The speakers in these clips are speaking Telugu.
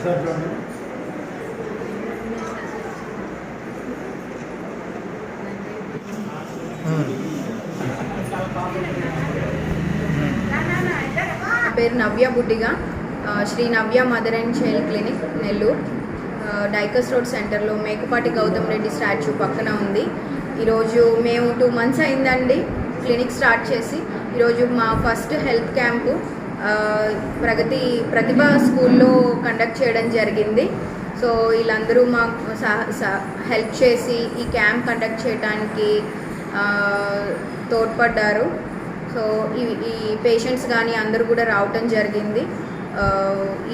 నా పేరు Navya Buddiga. Sri Navya mother and child clinic Nellore. Dykes road సెంటర్లో మేకపాటి గౌతమ్ రెడ్డి స్టాచ్యూ పక్కన ఉంది. ఈరోజు మేము టూ మంత్స్ అయిందండి క్లినిక్ స్టార్ట్ చేసి. ఈరోజు మా first health camp Pragathi Prathibha స్కూల్లో కండక్ట్ చేయడం జరిగింది. సో వీళ్ళందరూ మాకు హెల్ప్ చేసి ఈ క్యాంప్ కండక్ట్ చేయడానికి తోడ్పడ్డారు. సో ఈ ఈ పేషెంట్స్ కానీ అందరూ కూడా రావటం జరిగింది.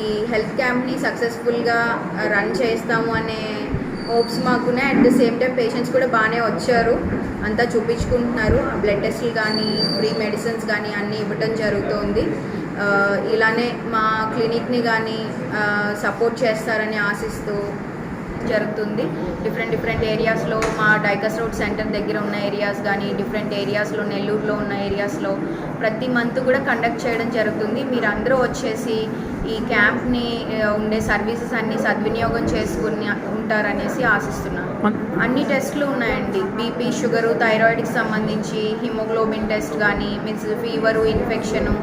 ఈ హెల్త్ క్యాంప్ని సక్సెస్ఫుల్గా రన్ చేస్తాము అనే hopes మాకున్నాయి at the same time patients కూడా బాగానే వచ్చారు. అంతా చూపించుకుంటున్నారు. బ్లడ్ టెస్ట్లు కానీ ఫ్రీ మెడిసిన్స్ కానీ అన్నీ ఇవ్వటం జరుగుతుంది. ఇలానే మా క్లినిక్ని కానీ సపోర్ట్ చేస్తారని ఆశిస్తూ జరుగుతుంది. డిఫరెంట్ డిఫరెంట్ ఏరియాస్లో మా డైకస్ రోడ్ సెంటర్ దగ్గర ఉన్న ఏరియాస్ కానీ డిఫరెంట్ ఏరియాస్లో నెల్లూరులో ఉన్న ఏరియాస్లో ప్రతి మంత్ కూడా కండక్ట్ చేయడం జరుగుతుంది. మీరు అందరూ వచ్చేసి ఈ క్యాంప్ని ఉండే సర్వీసెస్ అన్ని సద్వినియోగం చేసుకుని ఉంటారనేసి ఆశిస్తున్నాను. అన్ని టెస్ట్లు ఉన్నాయండి. బీపీ షుగరు థైరాయిడ్కి సంబంధించి హిమోగ్లోబిన్ టెస్ట్ కానీ మీన్స్ ఫీవరు ఇన్ఫెక్షను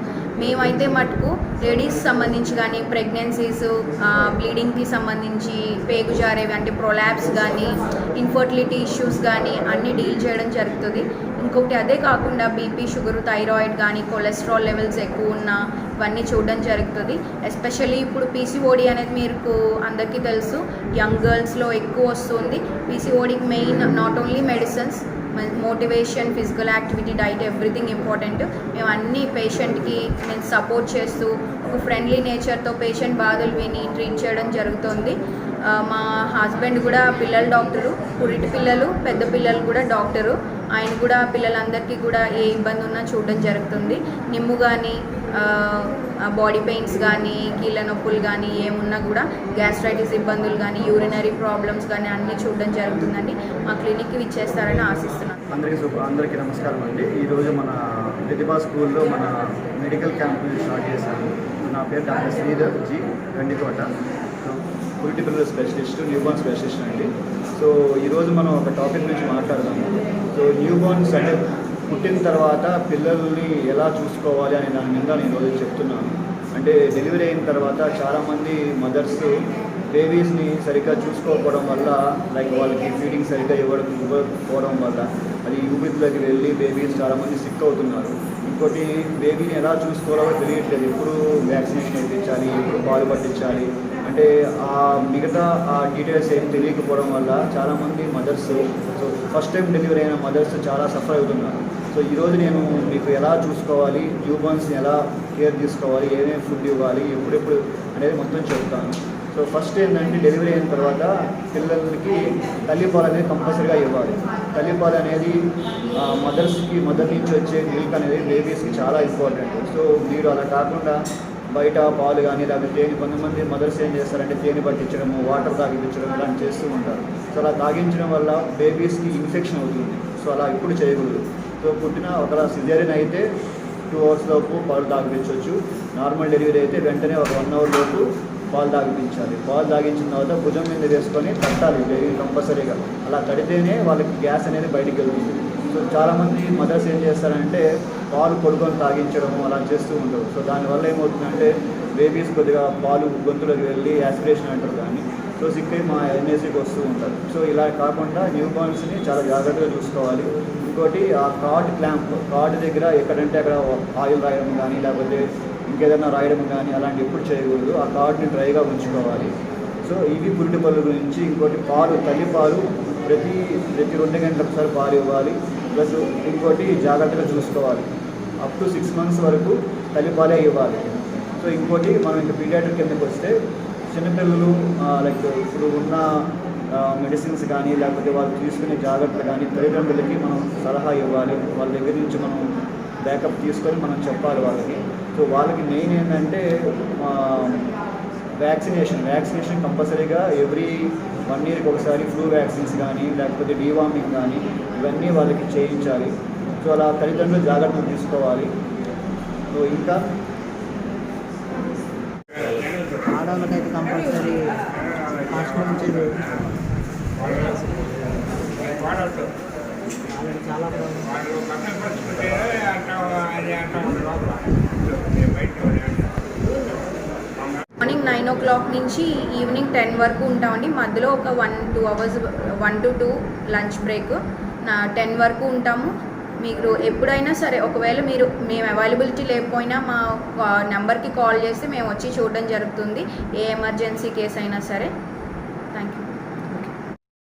మేమైతే మటుకు లేడీస్ సంబంధించి కానీ ప్రెగ్నెన్సీస్ బ్లీడింగ్కి సంబంధించి పేగు జారేవి అంటే ప్రొలాబ్స్ కానీ ఇన్ఫర్టిలిటీ ఇష్యూస్ కానీ అన్నీ డీల్ చేయడం జరుగుతుంది. ఇంకొకటి అదే కాకుండా బీపీ షుగర్ థైరాయిడ్ కానీ కొలెస్ట్రాల్ లెవెల్స్ ఎక్కువ ఉన్న ఇవన్నీ చూడడం జరుగుతుంది. ఎస్పెషల్లీ ఇప్పుడు పీసీఓడి అనేది మీకు అందరికీ తెలుసు యంగ్ గర్ల్స్లో ఎక్కువ వస్తుంది. పీసీఓడికి main not only medicines motivation physical activity diet everything important మేము అన్ని పేషెంట్కి నేను సపోర్ట్ చేస్తూ ఒక ఫ్రెండ్లీ నేచర్తో పేషెంట్ బాధలు విని ట్రీట్ చేయడం జరుగుతుంది. మా హస్బెండ్ కూడా పిల్లల డాక్టరు పురిటి పిల్లలు పెద్ద పిల్లలు కూడా డాక్టరు. ఆయన కూడా పిల్లలందరికీ కూడా ఏ ఇబ్బంది ఉన్నా చూడడం జరుగుతుంది. నిమ్ము కానీ బాడీ పెయిన్స్ కానీ కీళ్ళ నొప్పులు కానీ ఏమున్నా కూడా గ్యాస్ట్రైటిస్ ఇబ్బందులు కానీ యూరినరీ ప్రాబ్లమ్స్ కానీ అన్నీ చూడడం జరుగుతుందండి. మా క్లినిక్కి ఇచ్చేస్తారని ఆశిస్తున్నాను. అందరికీ శుభ అందరికీ నమస్కారం అండి. ఈరోజు మన ప్రతిభా స్కూల్లో మన మెడికల్ క్యాంప్ స్టార్ట్ చేశాను నా పేరు డాక్టర్ శ్రీధర్ జీ గండికోట. పొలిటికల్ పిల్లల స్పెషలిస్ట్ న్యూబార్న్ స్పెషలిస్ట్ అండి. సో ఈరోజు మనం ఒక టాపిక్ గురించి మాట్లాడదాము సో న్యూబార్న్స్ అంటే పుట్టిన తర్వాత పిల్లల్ని ఎలా చూసుకోవాలి అనే దాని మీద నేను ఈరోజు చెప్తున్నాను. అంటే డెలివరీ అయిన తర్వాత చాలామంది మదర్స్ బేబీస్ని సరిగ్గా చూసుకోకపోవడం వల్ల లైక్ వాళ్ళకి ఫీడింగ్ సరిగ్గా ఇవ్వడం ఇవ్వకపోవడం వల్ల అది యూపిత్లోకి వెళ్ళి బేబీస్ చాలామంది సిక్ అవుతున్నారు. ఇంకోటి బేబీని ఎలా చూసుకోవాలో తెలియట్లేదు. ఎప్పుడు వ్యాక్సినేషన్ వేయించాలి ఎప్పుడు పాలు పట్టించాలి. అంటే ఆ మిగతా ఆ డీటెయిల్స్ ఏం తెలియకపోవడం వల్ల చాలామంది mothers so first time delivery అయిన మదర్స్ చాలా సఫర్ అవుతున్నారు. సో ఈరోజు నేను మీకు ఎలా చూసుకోవాలి న్యూబర్న్స్ని ఎలా కేర్ తీసుకోవాలి ఏమేమి ఫుడ్ ఇవ్వాలి ఎప్పుడెప్పుడు అనేది మొత్తం చెప్తాను. సో ఫస్ట్ ఏంటంటే డెలివరీ అయిన తర్వాత పిల్లలకి తల్లిపాలు అనేది కంపల్సరీగా ఇవ్వాలి. తల్లిపాలు అనేది మదర్స్కి మదర్ నుంచి వచ్చే మిల్క్ అనేది బేబీస్కి చాలా ఇంపార్టెంట్ సో మీరు అలా కాకుండా బయట పాలు కానీ లేకపోతే తేనె కొంతమంది మదర్స్ ఏం చేస్తారంటే తేనె పట్టించడము వాటర్ తాగించడం ఇలాంటి చేస్తూ ఉంటారు. సో అలా తాగించడం వల్ల బేబీస్కి ఇన్ఫెక్షన్ అవుతుంది. సో అలా ఇప్పుడు చేయకూడదు. సో పుట్టిన ఒకలా సిజేరియన్ అయితే టూ అవర్స్ లోపు పాలు తాగించవచ్చు నార్మల్ డెలివరీ అయితే వెంటనే ఒక వన్ అవర్ లోపు పాలు తాగిపించాలి. పాలు తాగించిన తర్వాత భుజం మీద వేసుకొని తట్టాలి. డైలీ కంపల్సరీగా. అలా తడితేనే వాళ్ళకి గ్యాస్ అనేది బయటికి వెళ్తుంది. సో చాలామంది మదర్స్ ఏం చేస్తారంటే పాలు కొడుకొని తాగించడం అలా చేస్తూ ఉంటారు. సో దానివల్ల ఏమవుతుందంటే బేబీస్ కొద్దిగా పాలు గొంతులోకి వెళ్ళి యాస్పిరేషన్ అంటారు కానీ సో సిక్ అయి మా ఎన్ఏసీకి వస్తూ ఉంటారు. సో ఇలా కాకుండా న్యూ బార్న్స్ని చాలా జాగ్రత్తగా చూసుకోవాలి. ఇంకోటి ఆ కార్డ్ క్లాంప్ కార్డ్ దగ్గర ఎక్కడంటే అక్కడ ఆయిల్ రాయడం కానీ లేకపోతే ఇంకేదైనా రాయడం కానీ అలాంటి ఎప్పుడు చేయకూడదు. ఆ కార్డ్ని డ్రైగా ఉంచుకోవాలి. సో ఇవి పురిటి పళ్ళు గురించి ఇంకోటి పాలు తల్లి పాలు ప్రతి ప్రతి రెండు గంటల ఒకసారి పాలు ఇవ్వాలి. ప్లస్ ఇంకోటి జాగ్రత్తగా చూసుకోవాలి. అప్ టు సిక్స్ మంత్స్ వరకు తల్లిపాలే ఇవ్వాలి. సో ఇంకోటి మనం ఇంకా పీడియాటర్ కిందకి వస్తే చిన్నపిల్లలు లైక్ ఇప్పుడు ఉన్న మెడిసిన్స్ కానీ లేకపోతే వాళ్ళు తీసుకునే జాగ్రత్తలు కానీ తల్లిదండ్రులకి మనం సలహా ఇవ్వాలి. వాళ్ళ దగ్గర నుంచి మనం బ్యాకప్ తీసుకొని మనం చెప్పాలి వాళ్ళకి. సో వాళ్ళకి మెయిన్ ఏంటంటే వ్యాక్సినేషన్. వ్యాక్సినేషన్ కంపల్సరీగా ఎవ్రీ వన్ ఇయర్కి ఒకసారి ఫ్లూ వ్యాక్సిన్స్ కానీ లేకపోతే డీవార్మింగ్ కానీ ఇవన్నీ వాళ్ళకి చేయించాలి. సో అలా తల్లిదండ్రులు జాగ్రత్తలు తీసుకోవాలి. సో ఇంకా? ఆడవాళ్ళకైతే అయితే కంపల్సరీ హాస్పిటల్ నుంచి మార్నింగ్ నైన్ ఓ క్లాక్ నుంచి ఈవినింగ్ టెన్ వరకు ఉంటామండి. మధ్యలో ఒక one two hours one to two lunch break. నా టెన్ వరకు ఉంటాము. మీరు ఎప్పుడైనా సరే ఒకవేళ మీరు మేము అవైలబిలిటీ లేకపోయినా మా నెంబర్కి కాల్ చేస్తే మేము వచ్చి చూడడం జరుగుతుంది. ఏ ఎమర్జెన్సీ కేసు అయినా సరే. Thank you